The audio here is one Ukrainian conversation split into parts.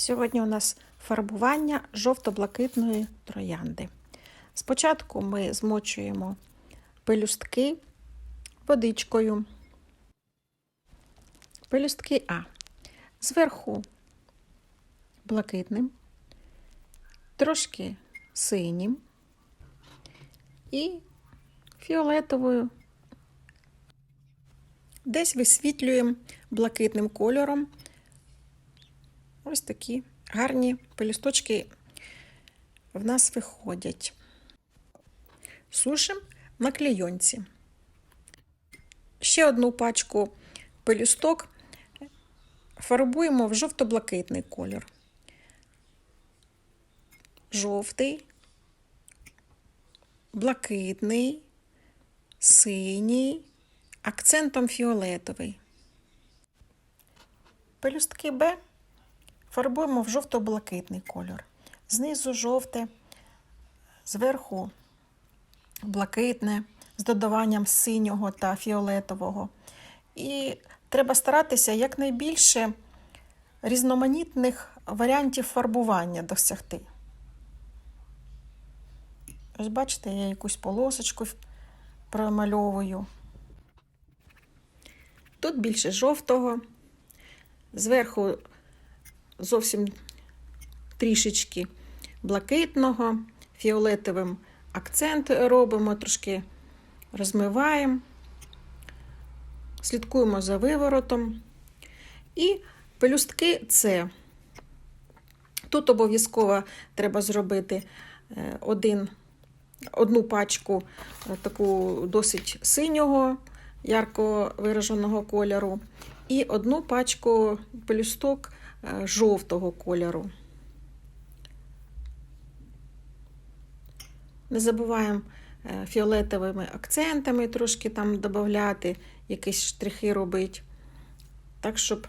Сьогодні у нас фарбування жовто-блакитної троянди. Спочатку ми змочуємо пелюстки водичкою. Пелюстки А. Зверху блакитним, трошки синім і фіолетовою. Десь висвітлюємо блакитним кольором. Ось такі гарні пелюсточки в нас виходять. Сушимо на клейонці. Ще одну пачку пелюсток фарбуємо в жовто-блакитний кольор. Жовтий, блакитний, синій, акцентом фіолетовий. Пелюстки Б фарбуємо в жовто-блакитний кольор. Знизу жовте, зверху блакитне, з додаванням синього та фіолетового. І треба старатися якнайбільше різноманітних варіантів фарбування досягти. Ось бачите, я якусь полосочку промальовую. Тут більше жовтого, зверху зовсім трішечки блакитного, фіолетовим акцент робимо, трошки розмиваємо, слідкуємо за виворотом. І пелюстки це. Тут обов'язково треба зробити один, одну пачку таку досить синього, ярко вираженого кольору, і одну пачку пелюсток жовтого кольору. Не забуваємо фіолетовими акцентами трошки там додати, якісь штрихи робити, так, щоб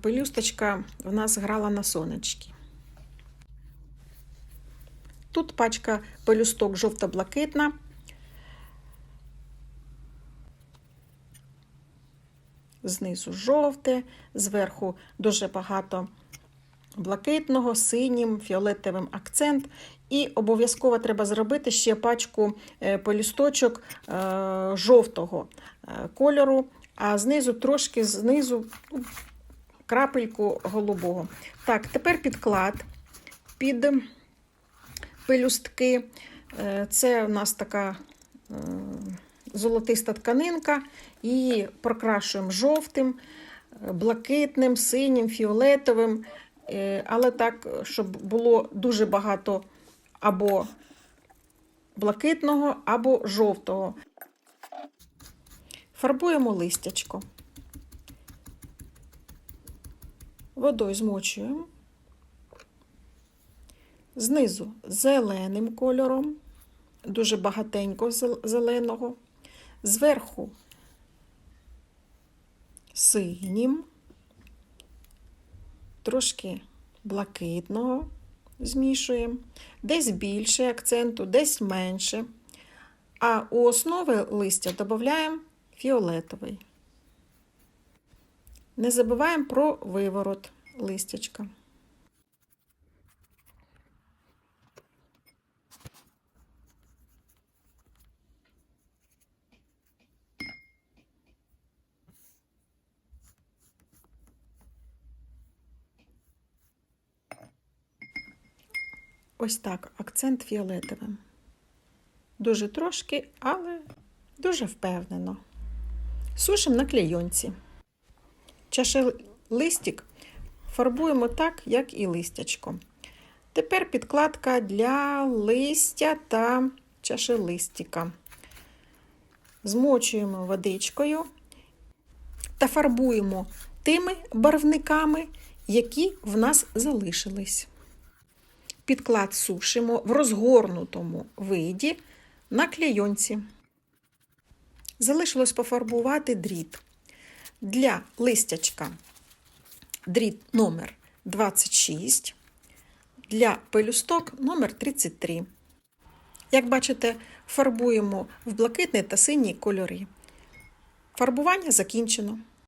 пелюсточка в нас грала на сонечки. Тут пачка пелюсток жовто-блакитна. Знизу жовте, зверху дуже багато блакитного, синім, фіолетовим акцент. І обов'язково треба зробити ще пачку полісточок жовтого кольору, а знизу трошки знизу ну, крапельку голубого. Так, тепер підклад під пелюстки. Це у нас така золотиста тканинка, її прокрашуємо жовтим, блакитним, синім, фіолетовим, але так, щоб було дуже багато або блакитного, або жовтого. Фарбуємо листячко. Водою змочуємо. Знизу зеленим кольором, дуже багатенько зеленого, зверху синім, трошки блакитного змішуємо, десь більше акценту, десь менше. А у основи листя додаємо фіолетовий. Не забуваємо про виворот листячка. Ось так, акцент фіолетовим. Дуже трошки, але дуже впевнено. Сушимо на клейонці. Чашелистик фарбуємо так, як і листячко. Тепер підкладка для листя та чашелистика. Змочуємо водичкою та фарбуємо тими барвниками, які в нас залишились. Підклад сушимо в розгорнутому виді на клейонці. Залишилось пофарбувати дріт. Для листячка дріт номер 26, для пелюсток номер 33. Як бачите, фарбуємо в блакитний та синій кольори. Фарбування закінчено.